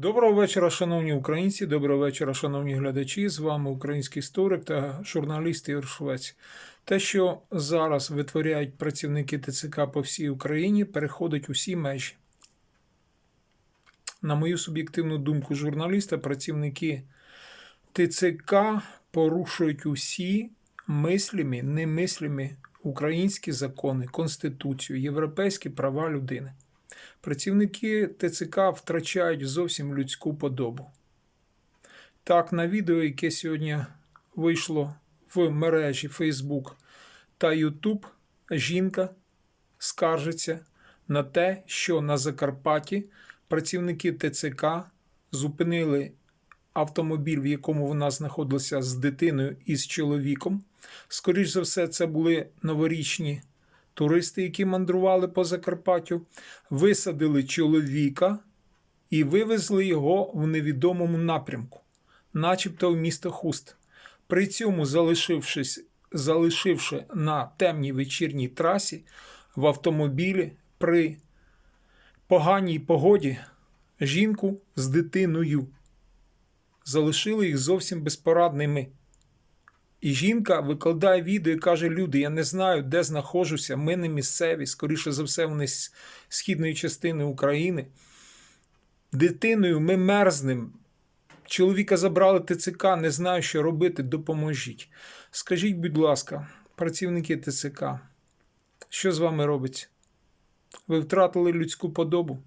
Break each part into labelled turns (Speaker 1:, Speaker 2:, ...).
Speaker 1: Доброго вечора, шановні українці. Доброго вечора, шановні глядачі. З вами український історик та журналіст Ігор Швець. Те, що зараз витворяють працівники ТЦК по всій Україні, переходить усі межі. На мою суб'єктивну думку журналіста, працівники ТЦК порушують усі мислімі, немислімі українські закони, Конституцію, європейські права людини. Працівники ТЦК втрачають зовсім людську подобу. Так, на відео, яке сьогодні вийшло в мережі Facebook та YouTube, жінка скаржиться на те, що на Закарпатті працівники ТЦК зупинили автомобіль, в якому вона знаходилася з дитиною і з чоловіком. Скоріш за все, це були новорічні туристи, які мандрували по Закарпаттю, висадили чоловіка і вивезли його в невідомому напрямку, начебто в місто Хуст. При цьому, залишившись, залишивши на темній вечірній трасі в автомобілі при поганій погоді жінку з дитиною. Залишили їх зовсім безпорадними. І жінка викладає відео і каже: Люди, я не знаю, де знаходжуся. Ми не місцеві, скоріше за все, вони з східної частини України. Дитиною ми мерзнем. Чоловіка забрали ТЦК, не знаю, що робити, допоможіть. Скажіть, будь ласка, працівники ТЦК, що з вами робиться? Ви втратили людську подобу?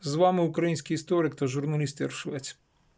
Speaker 1: З вами український історик та журналіст Ір Швець.